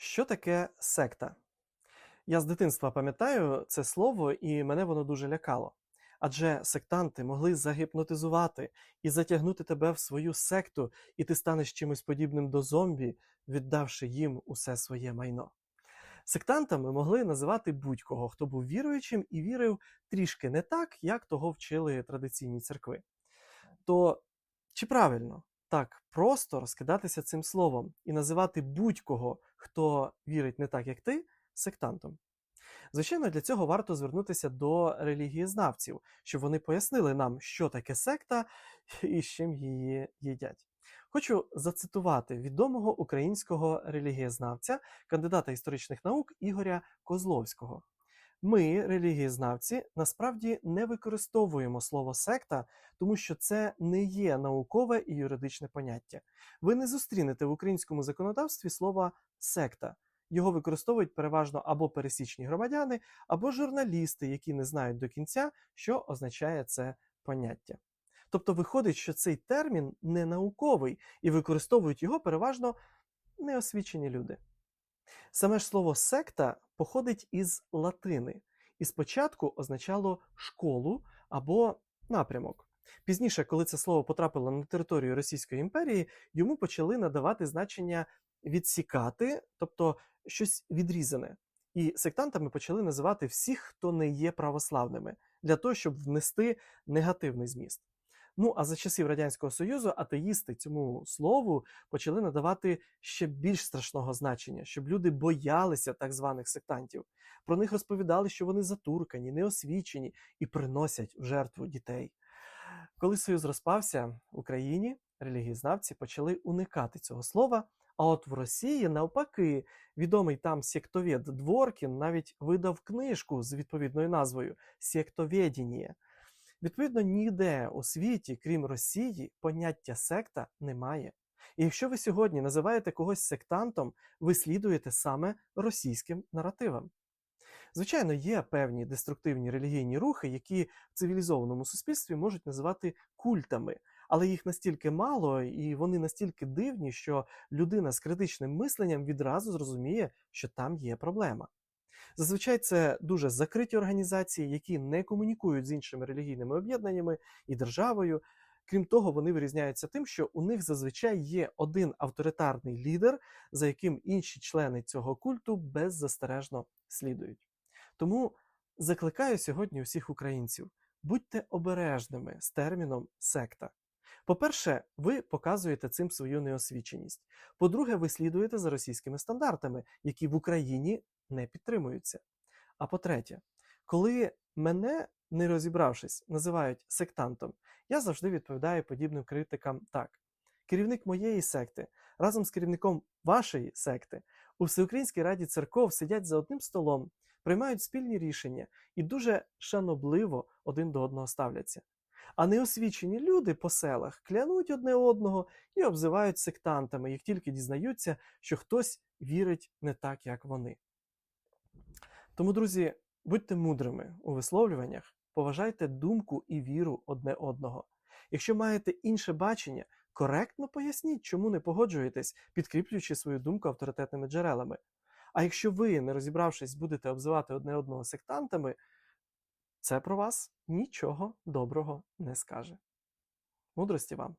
Що таке секта? Я з дитинства пам'ятаю це слово, і мене воно дуже лякало. Адже сектанти могли загіпнотизувати і затягнути тебе в свою секту, і ти станеш чимось подібним до зомбі, віддавши їм усе своє майно. Сектантами могли називати будь-кого, хто був віруючим і вірив трішки не так, як того вчили традиційні церкви. То чи правильно так просто розкидатися цим словом і називати будь-кого, хто вірить не так, як ти, сектантом? Звичайно, для цього варто звернутися до релігієзнавців, щоб вони пояснили нам, що таке секта і з чим її їдять. Хочу зацитувати відомого українського релігієзнавця, кандидата історичних наук Ігоря Козловського. Ми, релігієзнавці, насправді не використовуємо слово секта, тому що це не є наукове і юридичне поняття. Ви не зустрінете в українському законодавстві слова секта. Його використовують переважно або пересічні громадяни, або журналісти, які не знають до кінця, що означає це поняття. Тобто виходить, що цей термін не науковий і використовують його переважно неосвічені люди. Саме ж слово секта походить із латини і спочатку означало школу або напрямок. Пізніше, коли це слово потрапило на територію Російської імперії, йому почали надавати значення відсікати, тобто щось відрізане. І сектантами почали називати всіх, хто не є православними, для того, щоб внести негативний зміст. Ну а за часів Радянського Союзу атеїсти цьому слову почали надавати ще більш страшного значення, щоб люди боялися так званих сектантів. Про них розповідали, що вони затуркані, неосвічені і приносять в жертву дітей. Коли Союз розпався в Україні, релігієзнавці почали уникати цього слова. А от в Росії, навпаки, відомий там сектовед Дворкін навіть видав книжку з відповідною назвою Сектовєдіння. Відповідно, ніде у світі, крім Росії, поняття секта немає. І якщо ви сьогодні називаєте когось сектантом, ви слідуєте саме російським наративам. Звичайно, є певні деструктивні релігійні рухи, які в цивілізованому суспільстві можуть називати культами, але їх настільки мало і вони настільки дивні, що людина з критичним мисленням відразу зрозуміє, що там є проблема. Зазвичай це дуже закриті організації, які не комунікують з іншими релігійними об'єднаннями і державою. Крім того, вони вирізняються тим, що у них зазвичай є один авторитарний лідер, за яким інші члени цього культу беззастережно слідують. Тому закликаю сьогодні усіх українців: будьте обережними з терміном секта. По-перше, ви показуєте цим свою неосвіченість. По-друге, ви слідуєте за російськими стандартами, які в Україні не підтримуються. А по-третє, коли мене, не розібравшись, називають сектантом, я завжди відповідаю подібним критикам так. Керівник моєї секти разом з керівником вашої секти у Всеукраїнській раді церков сидять за одним столом, приймають спільні рішення і дуже шанобливо один до одного ставляться. А неосвічені люди по селах клянуть одне одного і обзивають сектантами, як тільки дізнаються, що хтось вірить не так, як вони. Тому, друзі, будьте мудрими у висловлюваннях, поважайте думку і віру одне одного. Якщо маєте інше бачення, коректно поясніть, чому не погоджуєтесь, підкріплюючи свою думку авторитетними джерелами. А якщо ви, не розібравшись, будете обзивати одне одного сектантами, це про вас нічого доброго не скаже. Мудрості вам!